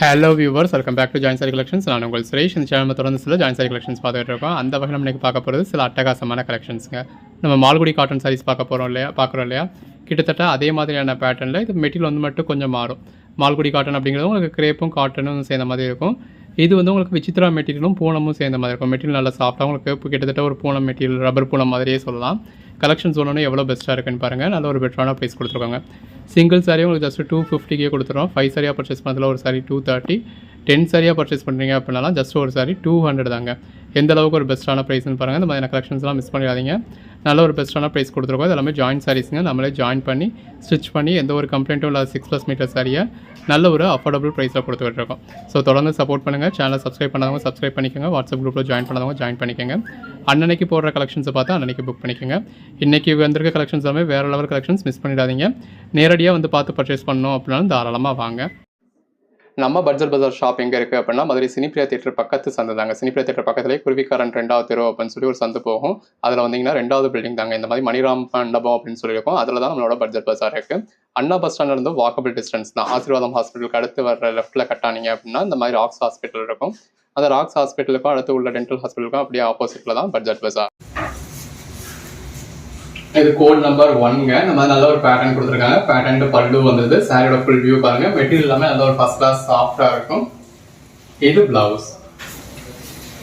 Hello viewers welcome back to join sari collections நான் உங்கள் சுரேஷ். இந்த சேனல் தொடர்ந்து சில ஜாயின் சாரி கலெக்ஷன்ஸ் பார்த்துட்டு இருக்கோம். அந்த வகையில் இன்னைக்கு பார்க்க போகிறது சில அட்டகாசமான கலெக்ஷன்ஸுங்க நம்ம மால்குடி காட்டன் சாரீஸ் பார்க்க போகிறோம் இல்லையா? பார்க்குறோம் இல்லையா? கிட்டத்தட்ட அதே மாதிரியான பேட்டர்னில் இது மெட்டீரியல் வந்து மட்டும் கொஞ்சம் மாறும். மால்குடி காட்டன் அப்படிங்கிறது உங்களுக்கு கிரேப்பும் காட்டனும் சேர்ந்த மாதிரி இருக்கும். இது வந்து உங்களுக்கு விசித்ரா மெட்டீரியலும் பூனமும் சேர்ந்த மாதிரி இருக்கும். மெட்டீரியல் நல்லா சாஃப்டாக உங்களுக்கு கிட்டத்தட்ட ஒரு பூனம் மெட்டீரியல் ரப்பர் பூனம் மாதிரியே சொல்லலாம். கலெக்ஷன்ஸ் ஒன்று எவ்வளோ பெஸ்ட்டாக இருக்குன்னு பாருங்கள் நல்ல ஒரு பெட்டரான ப்ரைஸ் கொடுத்துருக்காங்க. சிங்கிள் சாரியும் உங்களுக்கு ஜஸ்ட் டூ ஃபிஃப்டிக்கே கொடுத்துருவோம் ஃபைவ் சாரியாக பர்ச்சேஸ் பண்ணதில் ஒரு சாரி டூ தேர்ட்டி டென் சாரியாக பர்ச்சேஸ் பண்ணுறீங்க அப்படின்னாலும் ஜஸ்ட் ஒரு சாரி டூ ஹண்ட்ரட் தாங்க. எந்த அளவுக்கு ஒரு பெஸ்ட்டான ப்ரைஸ்னு பாருங்கள் இந்த மாதிரியான கலெக்ஷன்ஸ்லாம் மிஸ் பண்ணிடாதீங்க. நல்ல ஒரு பெஸ்ட்டான ப்ரைஸ் கொடுத்துருக்கோம். இது எல்லாமே ஜாயின் சாரீஸுங்க நம்மளே ஜாயின் பண்ணி ஸ்டிச் பண்ணி எந்த ஒரு கம்ப்ளைண்ட்டும் இல்லாத சிக்ஸ் ப்ளஸ் மீட்டர் சாரியை நல்ல ஒரு அஃபோர்டபுள் ப்ரைஸில் கொடுத்துக்கிட்டு இருக்கோம். ஸோ தொடர்ந்து சப்போர்ட் பண்ணுங்கள் சேனலை சப்ஸ்கிரைப் பண்ணாதவங்க சப்ஸ்கிரைப் பண்ணிக்கோங்க. வாட்ஸ்அப் குரூப்பில் ஜாயின் பண்ணாதவங்க ஜாயின் பண்ணிக்கோங்க. அன்னன்னைக்கு போடுற கலெக்ஷன்ஸை பார்த்து அன்னன்னைக்கு புக் பண்ணிக்கோங்க. இன்றைக்கி வந்திருக்க கலெக்ஷன்ஸ் எல்லாமே வேறு லெவல் கலெக்ஷன்ஸ் மிஸ் பண்ணிடாதீங்க. நேரடியாக வந்து பார்த்து பர்ச்சேஸ் பண்ணணும் அப்படின்னாலும் தாராளமாக வாங்க. நம்ம பட்ஜெட் பஜார் ஷாப் எங்கே இருக்குது அப்படின்னா மதுரை சினிப்பிரியா தேட்டர் பக்கத்து சந்தை தாங்க. சினிப்பிரியா தேட்டர் பக்கத்துலேயே குருவிக்காரன் ரெண்டாவது தெரு அப்படின்னு சொல்லி ஒரு சந்து போகும். அதில் வந்தீங்கன்னா ரெண்டாவது பில்டிங் தாங்க. இந்த மாதிரி மணிராம் மண்டபம் அப்படின்னு சொல்லியிருக்கோம். அதில் தான் நம்மளோட பட்ஜெட் பஜார் இருக்குது அண்ணா பஸ் ஸ்டாண்ட்ல இருந்து வாக்கபிள் டிஸ்டன்ஸ் தான். ஆசீர்வாதம் ஹாஸ்பிட்டலுக்கு அடுத்து வர லெஃப்ட்டில் கட்டானீங்க அப்படின்னா இந்த மாதிரி ராக்ஸ் ஹாஸ்பிட்டல் இருக்கும். அந்த ராக்ஸ் ஹாஸ்பிட்டலுக்கும் அடுத்து உள்ள டென்டல் ஹாஸ்பிட்டலுக்கும் அப்படியே ஆப்போசிட்டில் தான் பட்ஜெட் பஜார் இது கோட் நம்பர் ஒன்ங்க நம்ம நல்ல ஒரு பேட்டர்ன் கொடுத்துருக்காங்க. பேட்டர்ன் பல்லு வந்தது சாரியோட ஃபுல் வியூ பாருங்க. மெட்டீரியல் எல்லாமே நல்ல ஒரு ஃபர்ஸ்ட் கிளாஸ் சாஃப்டா இருக்கும். இது பிளவுஸ்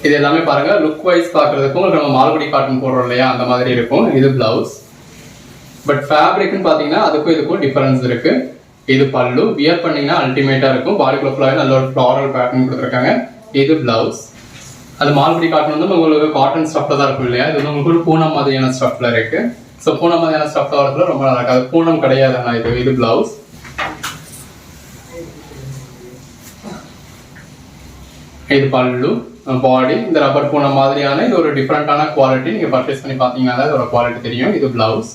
இது எல்லாமே பாருங்க. லுக் வைஸ் பார்க்கறதுக்கும் நம்ம மால்குடி காட்டன் போடுறோம் இல்லையா? அந்த மாதிரி இருக்கும். இது பிளவுஸ் பட் ஃபேப்ரிக்னு பார்த்தீங்கன்னா அதுக்கும் இதுக்கும் டிஃபரன்ஸ் இருக்கு. இது பல்லு. வியர் பண்ணீங்கன்னா அல்டிமேட்டா இருக்கும். பாடிக்குள்ள ஃபுல்லாகவே நல்ல ஒரு ஃப்ளாரல் பேட்டர்ன் கொடுத்துருக்காங்க. இது பிளவுஸ் அது மால்குடி காட்டன் வந்து உங்களுக்கு காட்டன் ஸ்டஃப்ல தான் இருக்கும் இல்லையா? இது வந்து உங்களுக்கு ஒரு பூனம் மாதிரியான ஸ்டஃப்ல இருக்கு. ஸோ பூனம் மாதிரியான ஸ்டஃப் வரதுல ரொம்ப நல்லா இருக்கு அது பூனம் கிடையாது ஆனால் இது இது பிளவுஸ் இது பல்லு பாடி இந்த ரப்பர் பூனம் மாதிரியான இது ஒரு டிஃப்ரெண்டான குவாலிட்டி நீங்கள் பர்ச்சேஸ் பண்ணி பார்த்தீங்கன்னா இதோட குவாலிட்டி தெரியும். இது பிளவுஸ்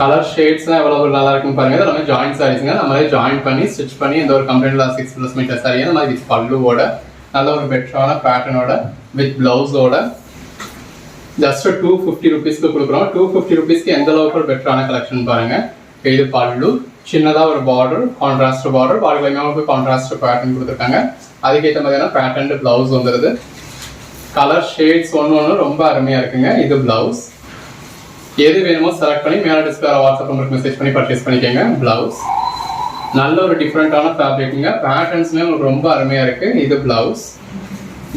கலர் ஷேட்ஸ்லாம் எவ்வளோ நல்லா இருக்குன்னு பாருங்க. இது எல்லாமே ஜாயின்ட் சாரீஸ்ங்க நம்மளே ஜாயின் பண்ணி ஸ்டிச் பண்ணி இந்த ஒரு கம்ப்ளைண்ட்ல சிக்ஸ் ப்ளஸ் மீட்டர் சாரி அந்த மாதிரி வித் பல்லுவோட நல்ல ஒரு பெட்டரான பேட்டர்னோட வித் பிளவுஸோட ஜஸ்ட் டூ ஃபிஃப்டி ருபீஸ்க்கு கொடுக்குறோம். டூ ஃபிஃப்டி ருபீஸ்க்கு எந்த அளவுக்கு ஒரு பெட்டரான கலெக்ஷன் பாருங்க. இது பல்லு சின்னதாக ஒரு பார்டர் கான்ட்ராஸ்ட் பார்டர் பாடிலையுமே உங்களுக்கு கான்ட்ராஸ்ட் பேட்டர்ன் கொடுத்துருக்காங்க. அதுக்கேற்ற மாதிரியான பேட்டர்ன் பிளவுஸ் வந்துருது. கலர் ஷேட்ஸ் ஒன்று ஒன்று ரொம்ப அருமையா இருக்குங்க. இது பிளவுஸ் எது வேணுமோ செலக்ட் பண்ணி மேலே டிஸ்பிளே வாட்ஸ்அப் நம்பருக்கு மெசேஜ் பண்ணி பர்ச்சேஸ் பண்ணிக்கோங்க. பிளவுஸ் நல்ல ஒரு டிஃப்ரெண்டான ஃபேப்ரிக்குங்க பேட்டர்ன்ஸ்மே உங்களுக்கு ரொம்ப அருமையா இருக்கு. இது பிளவுஸ்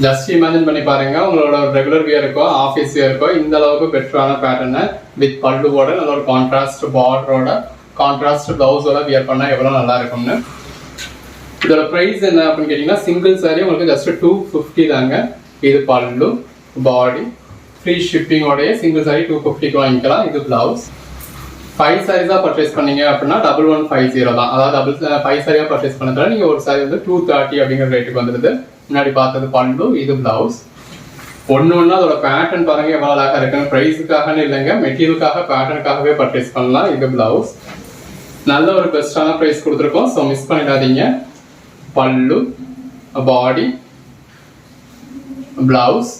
ஜஸ்ட் இமேஜின் பண்ணி பாருங்க. உங்களோட ரெகுலர் வியருக்கோ ஆஃபீஸ் வியருக்கோ இந்த அளவுக்கு பெட்டரான பேட்டர்னை வித் பல்லுவோட நல்ல ஒரு கான்ட்ராஸ்ட் பார்டரோட கான்ட்ராஸ்ட் ப்ளவுஸோட வியர் பண்ணால் எவ்வளோ நல்லா இருக்கும்னு. இதோட ப்ரைஸ் என்ன அப்படின்னு கேட்டிங்கன்னா சிங்கிள் சாரி உங்களுக்கு ஜஸ்ட் டூ ஃபிஃப்டி தாங்க. இது பல்லு பாடி ஃப்ரீ ஷிப்பிங்கோடைய சிங்கிள் சாரி டூ ஃபிஃப்டிக்கு வாங்கிக்கலாம். இது பிளவுஸ் ஃபைவ் சாரீஸாக பர்ச்சேஸ் பண்ணீங்க அப்படின்னா டபுள் ஒன் ஃபைவ் ஜீரோ தான். அதாவது டபுள் ஃபைவ் சாரியாக பர்ச்சேஸ் பண்ணதால நீங்கள் ஒரு சாரி வந்து டூ தேர்ட்டி அப்படிங்கிற ரேட்டுக்கு வந்துடுது. முன்னாடி பார்த்தது பல்லு இது பிளவுஸ் ஒன்று ஒன்று அதோட பேட்டர்ன் பாருங்க எவ்வளோ அழகாக இருக்குன்னு. ப்ரைஸுக்காகன்னு இல்லைங்க மெட்டீரியலுக்காக பேட்டர்னுக்காகவே பர்ச்சேஸ் பண்ணலாம். இது பிளவுஸ் நல்ல ஒரு பெஸ்ட்டான ப்ரைஸ் கொடுத்துருக்கோம். ஸோ மிஸ் பண்ணிடாதீங்க. பல்லு பாடி பிளவுஸ்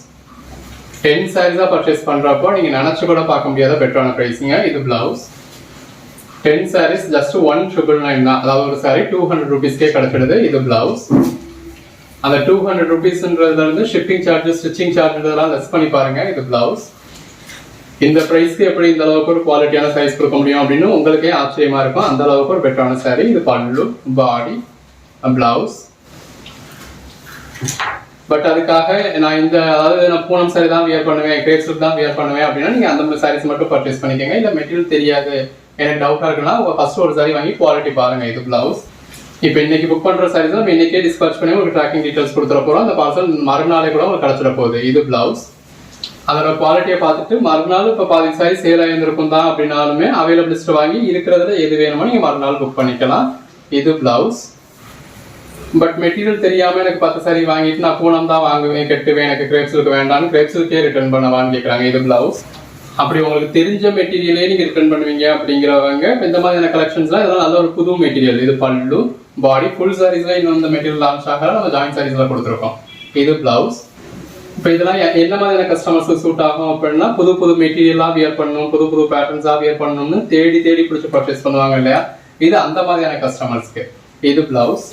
டென் சாரீஸாக பர்ச்சேஸ் பண்ணுறப்போ நீங்கள் நினச்சி கூட பார்க்க முடியாத பெட்டரான ப்ரைஸுங்க இது blouse ten saris just one triple nine தான். அதாவது ஒரு சாரி டூ ஹண்ட்ரட் ருபீஸ்க்கே கிடச்சிடுது இது பிளவுஸ் அந்த டூ ஹண்ட்ரட் ருபீஸ்ன்றதுல இருந்து ஷிப்பிங் சார்ஜஸ் ஸ்டிச்சிங் சார்ஜ் இதெல்லாம் லெஸ் பண்ணி பாருங்க. இது பிளவுஸ் இந்த ப்ரைஸ்க்கு எப்படி இந்த அளவுக்கு ஒரு குவாலிட்டியான சைஸ் கொடுக்க முடியும் அப்படின்னு உங்களுக்கே ஆச்சரியமா இருக்கும். அந்த அளவுக்கு ஒரு பெட்டரான சாரி இது பல்லு பாடி பிளவுஸ் பட் அதுக்காக நான் இந்த அதாவது நான் பூனம் சாரி தான் வியர் பண்ணுவேன் கிரேப் தான் வியர் பண்ணுவேன் அப்படின்னா நீங்க அந்த மாதிரி சாரீஸ் மட்டும் பர்ச்சேஸ் பண்ணிக்கோங்க. இல்ல மெட்டீரியல் தெரியாது. எனக்கு டவுட்டாக இருக்குன்னா உங்கள் ஃபர்ஸ்ட் ஒரு சாரி வாங்கி குவாலிட்டி பாருங்க. இது பிளவுஸ் இப்போ இன்னைக்கு புக் பண்ணுற சாரீஸ் நம்ம இன்னைக்கே டிஸ்பேச் பண்ணி உங்களுக்கு ட்ராக்கிங் டீட்டெயில்ஸ் கொடுத்துட போகிறோம் அந்த பார்சல் மறுநாளே கூட உங்களுக்கு கிடச்சிட போகுது. இது பிளவுஸ் அதோட குவாலிட்டியை பார்த்துட்டு மறுநாள் இப்போ பாதி சாரி சேல் ஆகியிருந்திருக்கும் தான் அப்படின்னாலுமே அவைலபிள் லிஸ்ட் வாங்கி இருக்கிறதுல எது வேணுமோ நீங்கள் மறுநாள் புக் பண்ணிக்கலாம். இது பிளவுஸ் பட் மெட்டீரியல் தெரியாமல் எனக்கு பத்து சாரி வாங்கிட்டு நான் பூனம் தான் வாங்குவேன் கெட்டுவேன் எனக்கு கிரேப்ஸுக்கு வேண்டாம்னு கிரேப்ஸுக்கே ரிட்டர்ன் பண்ணவான்னு கேட்குறாங்க இது பிளவுஸ் அப்படி உங்களுக்கு தெரிஞ்ச மெட்டீரியலே நீங்க ரிட்டர்ன் பண்ணுவீங்க அப்படிங்கிறவங்க இந்த மாதிரியான கலெக்ஷன்ஸ்லாம் இதெல்லாம் நல்ல ஒரு புது மெட்டீரியல் இது பல்லு பாடி ஃபுல் சாரீஸ்ல இன்னும் இந்த மெட்டீரியல் லான்ச் ஆகல. நம்ம ஜாயின் சாரீஸ்ல கொடுத்துருக்கோம். இது பிளவுஸ் இப்போ இதெல்லாம் எ- என்ன மாதிரியான கஸ்டமர்ஸ்க்கு சூட் ஆகும் அப்படின்னா புது புது மெட்டீரியலாக வியர் பண்ணணும் புது புது பேட்டர்ன்ஸாக வியர் பண்ணணும்னு தேடி தேடி பிடிச்சி பர்ச்சேஸ் பண்ணுவாங்க இல்லையா? இது அந்த மாதிரியான கஸ்டமர்ஸ்க்கு இது பிளவுஸ்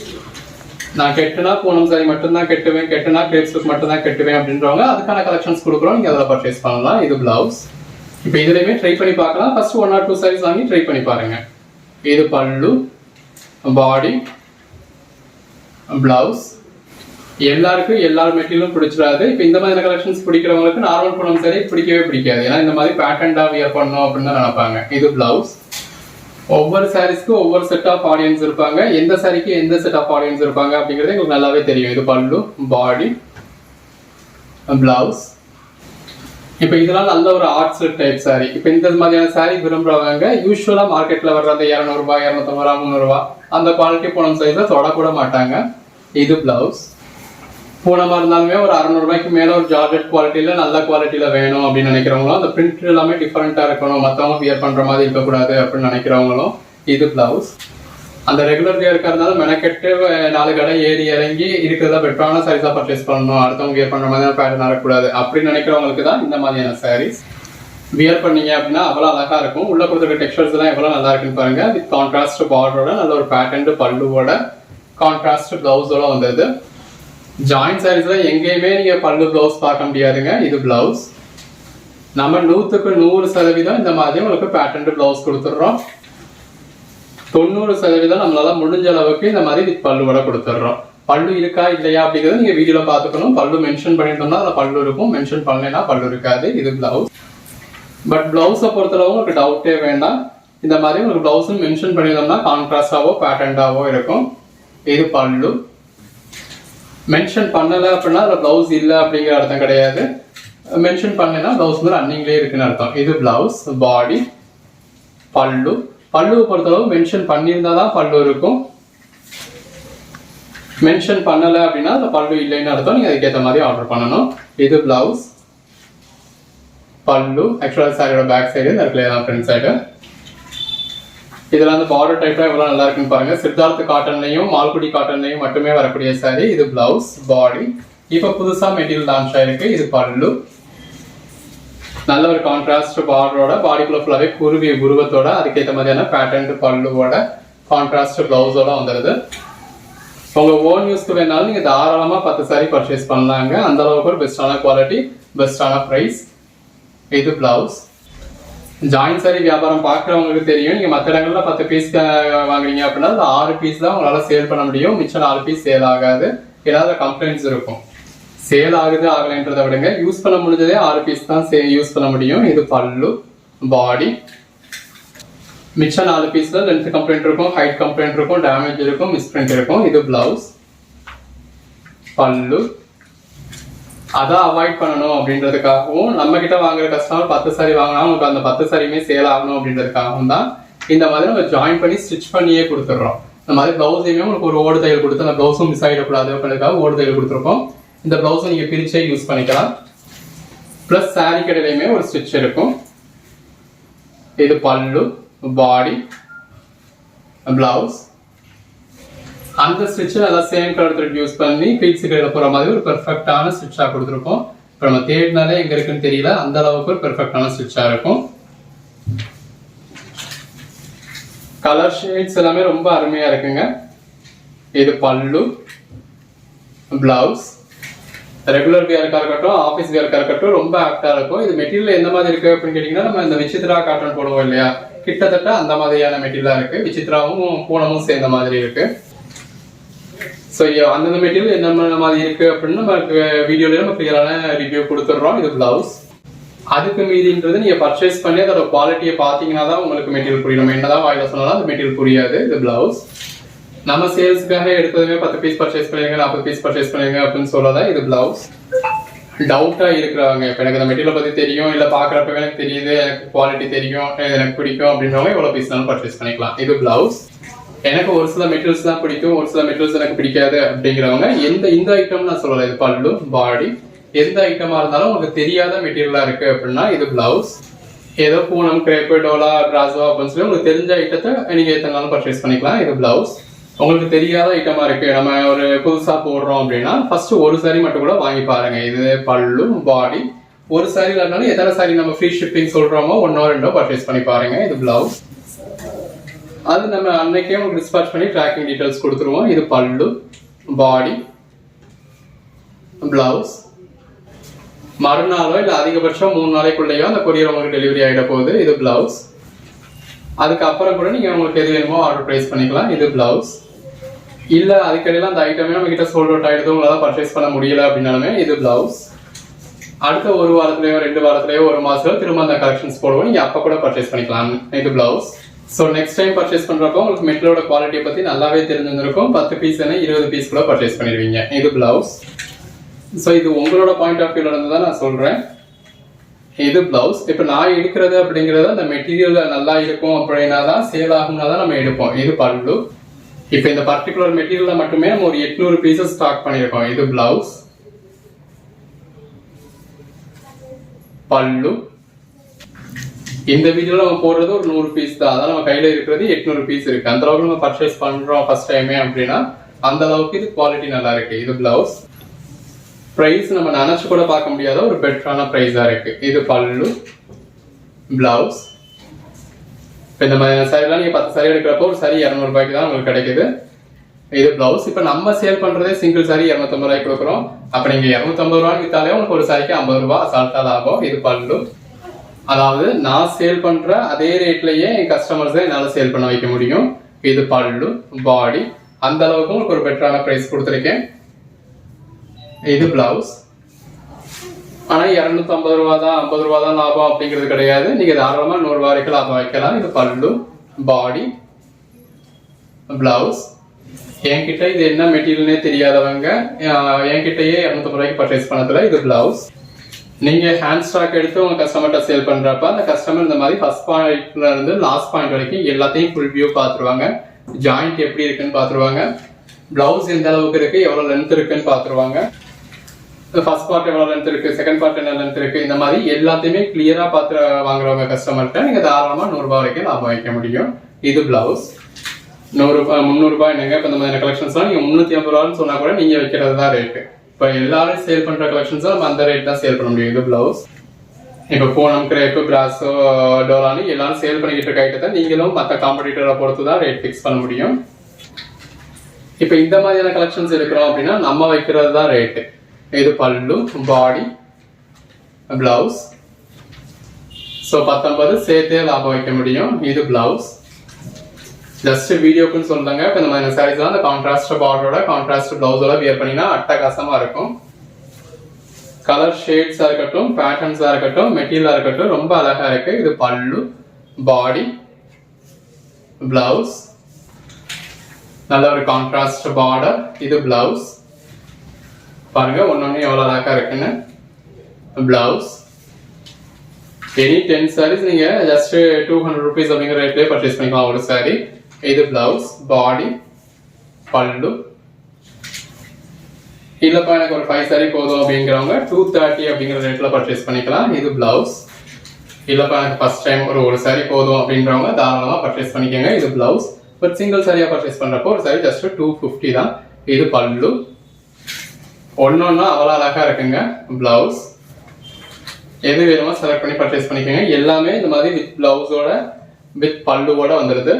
நான் கெட்டுனா பூனம் சாரி மட்டும்தான் கெட்டுவேன் கெட்டுனா கிரேப்ஸ் மட்டும்தான் கெட்டுவேன் அப்படின்றவங்க அதுக்கான கலெக்ஷன்ஸ் கொடுக்குறோம். நீங்க அதில் பர்ச்சேஸ் பண்ணலாம். இது பிளவுஸ் இப்போ இதுலையுமே ட்ரை பண்ணி பார்க்கலாம். First one or two saris வாங்கி ட்ரை பண்ணி பாருங்க. இது பல்லு பாடி பிளவுஸ் எல்லாருக்கும் எல்லா மெட்டீரியலும் பிடிச்சிடாது. இப்போ இந்த மாதிரி கலெக்ஷன்ஸ் பிடிக்கிறவங்களுக்கு நார்மல் பூனம் சரி பிடிக்கவே பிடிக்காது. ஏன்னா இந்த மாதிரி பேட்டர்ன்டா வியர் பண்ணணும் அப்படின்னு தான் நினைப்பாங்க. இது பிளவுஸ் ஒவ்வொரு சாரீஸ்க்கும் ஒவ்வொரு செட் ஆஃப் ஆடியன்ஸ் இருப்பாங்க. எந்த சாரிக்கு எந்த செட் ஆஃப் ஆடியன்ஸ் இருப்பாங்க அப்படிங்கிறது எங்களுக்கு நல்லாவே தெரியும். இது பல்லு பாடி பிளவுஸ் இப்போ இதெல்லாம் நல்ல ஒரு ஆர்ட்ஸ் டைப் சாரி இப்போ இந்த மாதிரியான சாரி விரும்புறவங்க யூஸ்வலா மார்க்கெட்ல வர்ற அந்த இரநூறுபா இரநூத்தம்பது ரூபா முந்நூறுபா. அந்த குவாலிட்டி பூனம் சைஸில் தொடக்கூட மாட்டாங்க. இது பிளவுஸ் பூனமா இருந்தாலுமே ஒரு அறநூறுபாய்க்கு மேல ஒரு ஜார்ஜெட் குவாலிட்டியில நல்ல குவாலிட்டியில வேணும் அப்படின்னு நினைக்கிறவங்களும் அந்த பிரிண்ட் எல்லாமே டிஃபரெண்டா இருக்கணும். மத்தவங்க வியர் பண்ற மாதிரி இருக்கக்கூடாது அப்படின்னு நினைக்கிறவங்களும் இது பிளவுஸ் அந்த ரெகுலர் டே இருக்கிறதுனால மெனக்கெட்டு நாலு கடை ஏறி இறங்கி இருக்கிறதா பெட்டரான சாரீஸா பர்ச்சேஸ் பண்ணணும் அடுத்தவங்க வியர் பண்ற மாதிரியான பேட்டர்ன் வரக்கூடாது அப்படின்னு நினைக்கிறவங்களுக்கு தான் இந்த மாதிரியான சாரீஸ் வியர் பண்ணீங்க அப்படின்னா அவ்வளோ அழகா இருக்கும். உள்ள கொடுத்துருக்க டெக்ஸ்டர்ஸ் எல்லாம் எவ்வளவு நல்லா இருக்குன்னு பாருங்க. வித் கான்ட்ராஸ்ட் பார்டரோட நல்ல ஒரு பேட்டர்ன் பல்லுவோட கான்ட்ராஸ்ட் பிளவுஸோட வந்தது. ஜாயிண்ட் சாரீஸ்ல எங்கேயுமே நீங்க பல்லு பிளவுஸ் பார்க்க முடியாதுங்க. இது பிளவுஸ் நம்ம நூத்துக்கு நூறு சதவீதம் இந்த மாதிரி உங்களுக்கு பேட்டர்ன் பிளவுஸ் கொடுத்துட்றோம். தொண்ணூறு சதவீதம் நம்மளால முடிஞ்ச அளவுக்கு இந்த மாதிரி வித் வடை கொடுத்துட்றோம். பல்லு இருக்கா இல்லையா அப்படிங்கிறத நீங்க வீடியோல பாத்துக்கணும் பல்லு மென்ஷன் பண்ணிட்டோம்னா அதுல பல்லு இருக்கும். மென்ஷன் பண்ணலைன்னா பல்லு இருக்காது. இது பிளவுஸ் பட் பிளவுஸை பொறுத்தளவு உங்களுக்கு டவுட்டே வேண்டாம். இந்த மாதிரி உங்களுக்கு பிளவுஸும் மென்ஷன் பண்ணியிருந்தோம்னா கான்ட்ராஸ்டாவோ பேட்டர்ன்டாவோ இருக்கும். இது பல்லு. மென்ஷன் பண்ணல அப்படின்னா அதுல பிளவுஸ் இல்லை அப்படிங்கிற அர்த்தம் கிடையாது. மென்ஷன் பண்ணலைன்னா பிளவுஸ் வந்து ரன்னிங்லேயே இருக்குன்னு அர்த்தம். இது பிளவுஸ் பாடி பல்லு. பல்லுவை பொறுத்தளவு மென்ஷன் பண்ணியிருந்தா தான் பல்லு இருக்கும். மென்ஷன் பண்ணலை அப்படின்னா அந்த பல்லு இல்லைன்னு அர்த்தம். நீங்கள் அதுக்கேற்ற மாதிரி ஆர்டர் பண்ணணும். இது பிளவுஸ் பல்லு. ஆக்சுவலாக சாரியோட பேக் சைடு இந்த இடத்துல தான் ஃப்ரண்ட் சைடு இதில் அந்த பார்டர் டைப்பில் எவ்வளோ நல்லா இருக்குன்னு பாருங்க. சித்தார்த்த காட்டன்லையும் மால்குடி காட்டன்லையும் மட்டுமே வரக்கூடிய சாரி இது பிளவுஸ் பாடி இப்போ புதுசாக மெட்டீரியல் லான்ச் ஆயிருக்கு. இது பல்லு. நல்ல ஒரு கான்ட்ராஸ்ட் பார்டரோட பாடிக்குள்ள ஃபுல்லாவே குருவி உருவத்தோட அதுக்கேற்ற மாதிரியான பேட்டர்ன் பல்லுவோட கான்ட்ராஸ்ட் பிளவுஸோட வந்துருது. உங்க ஓன் யூஸ்க்கு வேணாலும் நீங்க தாராளமா பத்து சாரி பர்ச்சேஸ் பண்ணலாங்க. அந்த அளவுக்கு ஒரு பெஸ்டான குவாலிட்டி பெஸ்டான பிரைஸ் இது பிளவுஸ் ஜாயின் சாரி வியாபாரம் பார்க்குறவங்களுக்கு தெரியும். நீங்க மற்ற இடங்கள்ல பத்து பீஸ் வாங்குறீங்க அப்படின்னா அந்த ஆறு பீஸ் தான் உங்களால சேல் பண்ண முடியும். மிச்சம் நாலு பீஸ் சேல் ஆகாது. ஏதாவது கம்ப்ளைண்ட்ஸ் இருக்கும். சேல் ஆகுது ஆகலைன்றதை விடுங்க. யூஸ் பண்ண முடிஞ்சதே ஆறு பீஸ் தான் சே யூஸ் பண்ண முடியும். இது பல்லு பாடி மிச்சம் நாலு பீஸில் லென்த் கம்ப்ளைண்ட் இருக்கும் ஹைட் கம்ப்ளைண்ட் இருக்கும் டேமேஜ் இருக்கும் மிஸ்பிரிண்ட் இருக்கும். இது பிளவுஸ் பல்லு. அதை அவாய்ட் பண்ணணும் அப்படின்றதுக்காகவும் நம்ம கிட்ட வாங்குற கஸ்டமர் பத்து சாரி வாங்கினா உங்களுக்கு அந்த பத்து சாரியுமே சேல் ஆகணும் அப்படின்றதுக்காகவும் தான் இந்த மாதிரி நம்ம ஜாயின் பண்ணி ஸ்டிச் பண்ணியே கொடுத்துட்றோம். இந்த மாதிரி பிளவுஸையுமே உங்களுக்கு ஒரு ஓடு தையல் கொடுத்து அந்த பிளவுஸும் மிஸ் ஆகிடக்கூடாது அப்படின்றதுக்காக ஓடு தையல் கொடுத்துருக்கோம். இந்த ப்ளவுஸை நீங்க பிரிச்சே யூஸ் பண்ணிக்கலாம். ப்ளஸ் சாரி கடையிலையுமே ஒரு ஸ்டிச் இருக்கும். இது பல்லு பாடி பிளவுஸ் அந்த ஸ்டிச்சை நல்லா சேம் கலர் த்ரெட் யூஸ் பண்ணி பீட்ஸு கடையில் போகிற மாதிரி ஒரு பெர்ஃபெக்டான ஸ்டிச்சாக கொடுத்துருக்கோம். இப்போ நம்ம தேடினாலே எங்கே இருக்குன்னு தெரியல. அந்த அளவுக்கு ஒரு பெர்ஃபெக்டான ஸ்டிச்சாக இருக்கும். கலர் ஷேட்ஸ் எல்லாமே ரொம்ப அருமையாக இருக்குங்க. இது பல்லு பிளவுஸ் ரெகுலர் வியருக்காக இருக்கட்டும் ஆஃபீஸ் வியருக்காக இருக்கட்டும் ரொம்ப ஆக்டா இருக்கும். இது மெட்டீரியல் எந்த மாதிரி இருக்கு அப்படின்னு கேட்டீங்கன்னா நம்ம இந்த விசித்ரா காட்டன் போடுவோம் இல்லையா? கிட்டத்தட்ட அந்த மாதிரியான மெட்டீரியலா இருக்கு. விசித்ராவும் பூனமும் சேர்ந்த மாதிரி இருக்கு. ஸோ அந்தந்த மெட்டீரியல் என்னென்ன மாதிரி இருக்கு அப்படின்னு நமக்கு வீடியோலயே நம்ம கிளியரான ரிவ்யூ கொடுத்துட்றோம். இது பிளவுஸ் அதுக்கு மீதின்றது நீங்க பர்ச்சேஸ் பண்ணி அதோட குவாலிட்டியை பார்த்தீங்கன்னா தான் உங்களுக்கு மெட்டீரியல் புரியும். நம்ம என்னதான் வாயில சொன்னாலும் அந்த மெட்டீரியல் புரியாது. இது பிளவுஸ் நம்ம சேல்ஸ்க்காக எடுத்ததுமே பத்து பீஸ் பர்ச்சேஸ் பண்ணிருங்க நாற்பது பீஸ் பர்ச்சேஸ் பண்ணிருங்க அப்படின்னு சொல்லதான் இது பிளவுஸ் டவுட்டா இருக்கிறவங்க இப்போ எனக்கு இந்த மெட்டீரியல் பத்தி தெரியும் இல்ல பாக்குறப்பவே எனக்கு தெரியுது எனக்கு குவாலிட்டி தெரியும் எனக்கு பிடிக்கும் அப்படின்றவங்க எவ்வளவு பீஸ்னாலும் பர்ச்சேஸ் பண்ணிக்கலாம். இது பிளவுஸ் எனக்கு ஒரு சில மெட்டீரியல்ஸ் தான் பிடிக்கும் ஒரு சில மெட்டீரியல்ஸ் எனக்கு பிடிக்காது அப்படிங்கிறவங்க எந்த இந்த ஐட்டம் நான் சொல்லல. இது பல்லு பாடி எந்த ஐட்டமா இருந்தாலும் உங்களுக்கு தெரியாத மெட்டீரியலா இருக்கு அப்படின்னா இது பிளவுஸ் ஏதோ பூனம் கிரேப்பு டோலா பிராசோ அப்படின்னு சொல்லி உங்களுக்கு தெரிஞ்ச ஐட்டத்தை நீங்க எத்தனாலும் பர்ச்சேஸ் பண்ணிக்கலாம். இது பிளவுஸ் உங்களுக்கு தெரியாத ஐட்டமா இருக்கு. நம்ம ஒரு புதுசா போடுறோம் அப்படின்னா ஃபர்ஸ்ட் ஒரு சாரி மட்டும் கூட வாங்கி பாருங்க. இது பல்லு பாடி ஒரு சாரி இல்லைனாலும் எத்தனை சாரி நம்ம ஃப்ரீ ஷிப்பிங் சொல்றோமோ ஒன்னோ ரெண்டோ பர்ச்சேஸ் பண்ணி பாருங்க. இது பிளவுஸ் அது நம்ம அன்னைக்கே உங்களுக்கு டிஸ்பாச் பண்ணி ட்ராக்கிங் டீடைல்ஸ் கொடுத்துருவோம். இது பல்லு பாடி பிளவுஸ் மறுநாளோ இல்லை அதிகபட்சம் மூணு நாளைக்குள்ளேயோ அந்த கொரியர் உங்களுக்கு டெலிவரி ஆகிட போகுது. இது பிளவுஸ் அதுக்கப்புறம் கூட நீங்கள் உங்களுக்கு எது வேணுமோ ஆர்டர் ப்ரைஸ் பண்ணிக்கலாம். இது பிளவுஸ் இல்லை அதுக்கடையில் அந்த ஐட்டமே நம்ம கிட்ட சோல்ட் அவுட் ஆகிடுது உங்களால் பர்ச்சேஸ் பண்ண முடியல அப்படின்னாலுமே இது பிளவுஸ் அடுத்த ஒரு வாரத்துலயோ ரெண்டு வாரத்துலயோ ஒரு மாசத்துலயோ திரும்ப அந்த கலெக்ஷன்ஸ் போடுவோம். நீங்க அப்ப கூட பர்ச்சேஸ் பண்ணிக்கலாம். இது blouse so next time purchase பண்றப்போ உங்களுக்கு மெட்டலோட குவாலிட்டியை பத்தி நல்லாவே தெரிஞ்சிருந்திருக்கும். பத்து பீஸ் என்ன இருபது பீஸ் கூட பர்ச்சேஸ் பண்ணிடுவீங்க. இது பிளவுஸ் ஸோ இது உங்களோட பாயிண்ட் ஆஃப் வியூல இருந்து தான் நான் சொல்றேன். இது பிளவுஸ் இப்போ நான் எடுக்கிறது அப்படிங்கிறது அந்த மெட்டீரியல் நல்லா இருக்கும் அப்படின்னா தான் சேல் ஆகும்னா தான் நம்ம எடுப்போம். இது பல்லு. இப்போ இந்த பர்டிகுலர் மெட்டீரியலில் மட்டுமே நம்ம ஒரு எட்நூறு பீசஸ் ஸ்டாக் பண்ணியிருக்கோம். இது பிளவுஸ் பல்லு. இந்த வீடியோல நம்ம போடுறது ஒரு நூறு பீஸ் தான். அதான் நம்ம கையில இருக்கிறது எட்நூறு பீஸ் இருக்கு. அந்த அளவுக்கு நம்ம பர்ச்சேஸ் பண்றோம் ஃபர்ஸ்ட் டைமே அப்படின்னா அந்த அளவுக்கு இது குவாலிட்டி நல்லா இருக்கு. இது பிளவுஸ் பிரைஸ் நம்ம நினைச்சு கூட பார்க்க முடியாத ஒரு பெட்டரான பிரைஸா இருக்கு. இது பல்லு பிளவுஸ் இப்போ இந்த மாதிரி சாரிலாம் நீங்கள் பத்து சாரீ எடுக்கிறப்போ ஒரு சாரி இரநூறுபாய்க்கு தான் உங்களுக்கு கிடைக்குது. இது பிளவுஸ் இப்போ நம்ம சேல் பண்ணுறதே சிங்கிள் சாரி இரநூத்தம்பது ரூபாய்க்கு கொடுக்குறோம். அப்போ நீங்கள் இரநூத்தம்பது ரூபாய்க்கு வித்தாலே உங்களுக்கு ஒரு சாரிக்கு ஐம்பது ரூபா சால்ட்டாக தான் லாபம். இது பல்லு. அதாவது நான் சேல் பண்ணுற அதே ரேட்லேயே என் கஸ்டமர்ஸை என்னால் சேல் பண்ண வைக்க முடியும். இது பல்லு பாடி அந்த அளவுக்கு உங்களுக்கு ஒரு பெட்டரான ப்ரைஸ் கொடுத்துருக்கேன். இது பிளவுஸ் ஆனால் இரநூத்தம்பது ரூபா தான் ஐம்பது ரூபா தான் லாபம் அப்படிங்கிறது கிடையாது. நீங்கள் தாராளமாக நூறு ரூபா வரைக்கும் லாபம் வைக்கலாம். இது பல்லு பாடி பிளவுஸ் என்கிட்ட இது என்ன மெட்டீரியல்னே தெரியாதவங்க என்கிட்டயே இரநூத்தம்பது ரூபாய்க்கு பர்ச்சேஸ் பண்ணதுல இது பிளவுஸ் நீங்கள் ஹேண்ட் ஸ்டாக் எடுத்து உங்கள் கஸ்டமர்கிட்ட சேல் பண்ணுறப்ப அந்த கஸ்டமர் இந்த மாதிரி ஃபஸ்ட் பாயிண்ட்ல இருந்து லாஸ்ட் பாயிண்ட் வரைக்கும் எல்லாத்தையும் ஃபுல் வியூ பார்த்துருவாங்க. ஜாயிண்ட் எப்படி இருக்குன்னு பார்த்துருவாங்க. பிளவுஸ் எந்த அளவுக்கு இருக்கு எவ்வளோ லென்த் இருக்குன்னு பார்த்துருவாங்க. ஃபர்ஸ்ட் பார்ட் எவ்வளோ லென்த் இருக்கு? செகண்ட் பார்ட் என்ன லென்த் இருக்கு? இந்த மாதிரி எல்லாத்தையுமே கிளியரா பார்த்து வாங்குறவங்க கஸ்டமர்கிட்ட நீங்க தாராளமா நூறுரூபா வரைக்கும் லாபம் வைக்க முடியும். இது பிளவுஸ் நூறுரூபா முந்நூறுரூபா என்னங்க? இப்போ இந்த மாதிரி கலெக்ஷன்ஸ்லாம் நீங்க முந்நூற்றி ஐம்பது ரூபான்னு சொன்னா கூட நீங்க வைக்கிறது தான் ரேட்டு இப்போ எல்லாரும் சேல் பண்ற கலெக்ஷன்ஸும் நம்ம அந்த ரேட் தான் சேல் பண்ண முடியும். இது பிளவுஸ் இப்போ பூனம் கிரேப்பு பிராஸோ டோலானு எல்லாரும் சேல் பண்ணிக்கிட்டு இருக்க ஐட்டத்தை நீங்களும் மற்ற காம்படிட்டரை பொறுத்து தான் ரேட் ஃபிக்ஸ் பண்ண முடியும். இப்போ இந்த மாதிரியான கலெக்ஷன்ஸ் எடுக்கிறோம் அப்படின்னா நம்ம வைக்கிறது தான் ரேட்டு இது பல்லு பாடி பிளவுஸ் ஸோ பத்தொன்பது சேர்த்தே லாபம் வைக்க முடியும் இது பிளவுஸ் ஜஸ்ட் வீடியோக்குன்னு சொல்லுங்க இப்போ இந்த மாதிரி சாரீஸ்லாம் அந்த கான்ட்ராஸ்ட் பார்டரோட கான்ட்ராஸ்ட் பிளவுஸோட வியர் பண்ணினா அட்டகாசமாக இருக்கும் கலர் ஷேட்ஸாக இருக்கட்டும் பேட்டர்ன்ஸாக இருக்கட்டும் மெட்டீரியலாக இருக்கட்டும் ரொம்ப அழகாக இருக்கு. இது பல்லு பாடி பிளவுஸ் நல்ல ஒரு கான்ட்ராஸ்ட் பார்டர் இது பிளவுஸ் பாருங்க ஒன்னொன்னு எவ்வளவு அழகா இருக்குன்னு. பிளவுஸ் எனி டென் சாரீஸ் நீங்க ஜஸ்ட் டூ ஹண்ட்ரட் ருபீஸ் அப்படிங்கிற ரேட்லயே பர்ச்சேஸ் பண்ணிக்கலாம் ஒரு சாரி இது பிளவுஸ் பாடி பல்லு. இல்லப்பா எனக்கு ஒரு ஃபைவ் சாரி போதும் அப்படிங்கிறவங்க டூ தேர்ட்டி அப்படிங்கிற ரேட்ல பர்ச்சேஸ் பண்ணிக்கலாம். இது பிளவுஸ் இல்லப்பா எனக்கு ஃபர்ஸ்ட் டைம் ஒரு ஒரு சாரி போதும் அப்படின்றவங்க தாராளமா பர்ச்சேஸ் பண்ணிக்கோங்க. இது பிளவுஸ் பட் சிங்கிள் சாரியா பர்ச்சேஸ் பண்றப்போ ஒரு சாரி ஜஸ்ட் டூ ஃபிஃப்டி தான். இது பல்லு. ஒன்னொன்னா அவ்வளோ அழகா இருக்குங்க. பிளவுஸ் எது வேணுமோ செலக்ட் பண்ணி பர்ச்சேஸ் பண்ணிக்கோங்க. எல்லாமே இந்த மாதிரி வித் பிளவுஸோட வித் பல்லுவோட வந்துடுது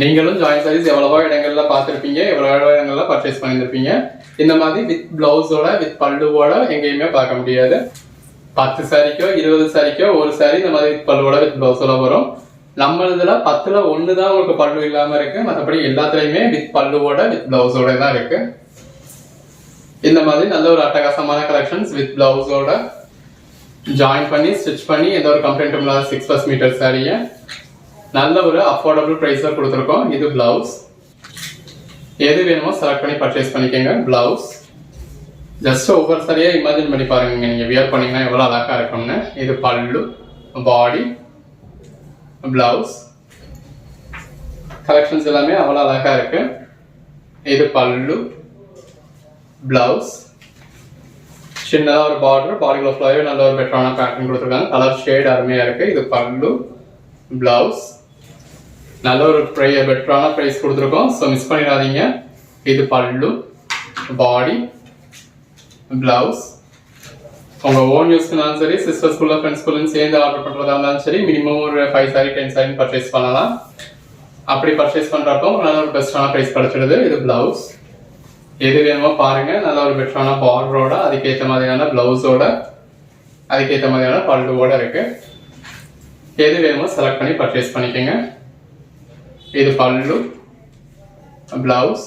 நீங்களும் ஜாயின் சாரீஸ் எவ்வளவோ இடங்கள்ல பார்த்துருப்பீங்க. எவ்வளவோ இடங்கள்ல பர்ச்சேஸ் பண்ணியிருப்பீங்க இந்த மாதிரி வித் பிளவுஸோட வித் பல்லுவோட எங்கேயுமே பார்க்க முடியாது. பத்து சாரிக்கோ இருபது சாரிக்கோ ஒரு சாரி இந்த மாதிரி வித் பல்லுவோட வித் பிளவுஸோட வரும். நம்ம இதுல பத்துல ஒன்று தான் உங்களுக்கு பல்லு இல்லாம இருக்கு. மற்றபடி எல்லாத்துலயுமே வித் பல்லுவோட வித் பிளவுஸோட தான் இருக்கு. இந்த மாதிரி நல்ல ஒரு அட்டகாசமான கலெக்ஷன்ஸ் வித் பிளவுஸோட ஜாயின் பண்ணி ஸ்டிச் பண்ணி எந்த ஒரு கம்ப்ளைண்ட்டும் இல்லாத சிக்ஸ் ப்ளஸ் மீட்டர் சாரியை நல்ல ஒரு அஃபோர்டபுள் ப்ரைஸில் கொடுத்துருக்கோம். இது பிளவுஸ் எது வேணுமோ செலக்ட் பண்ணி பர்ச்சேஸ் பண்ணிக்கோங்க. பிளவுஸ் ஜஸ்ட் ஒவ்வொரு சாரியாக இமேஜின் பண்ணி பாருங்க. நீங்க வியர் பண்ணீங்கன்னா எவ்வளோ அழகா இருக்கும்னு. இது பல்லு பாடி பிளவுஸ் கலெக்ஷன்ஸ் எல்லாமே அவ்வளோ அழகா இருக்கு. இது பல்லு பிளவுஸ் சின்னதாக ஒரு பார்டர் பாடிக்குள்ள ஃபுல்லாகவே நல்ல ஒரு பெட்டரான பேட்டர்ன் கொடுத்துருக்காங்க. கலர் ஷேட் அருமையாக இருக்குது இது பல்லு பிளவுஸ் நல்ல ஒரு ப்ரை பெட்டரான ப்ரைஸ் கொடுத்துருக்கோம். ஸோ மிஸ் பண்ணிடாதீங்க. இது பல்லு பாடி பிளவுஸ் உங்கள் ஓன் யூஸ்க்குனாலும் சரி சிஸ்டர் ஸ்கூல்ல ஃப்ரெண்ட்ஸ் சேர்ந்து ஆர்டர் பண்ணுறதா இருந்தாலும் சரி மினிமம் ஒரு ஃபைவ் சாரி டென் சாரின்னு பர்ச்சேஸ் பண்ணலாம். அப்படி பர்ச்சேஸ் பண்ணுறப்போ நல்ல ஒரு பெஸ்ட்டான ப்ரைஸ் கிடச்சிடுது. இது பிளவுஸ் எது வேணுமோ பாருங்க. நல்ல ஒரு பெட்டரான பார்டரோட அதுக்கேற்ற மாதிரியான பிளவுஸோட அதுக்கேற்ற மாதிரியான பல்லுவோட இருக்கு. எது வேணுமோ செலக்ட் பண்ணி பர்ச்சேஸ் பண்ணிக்கோங்க. இது பல்லு பிளவுஸ்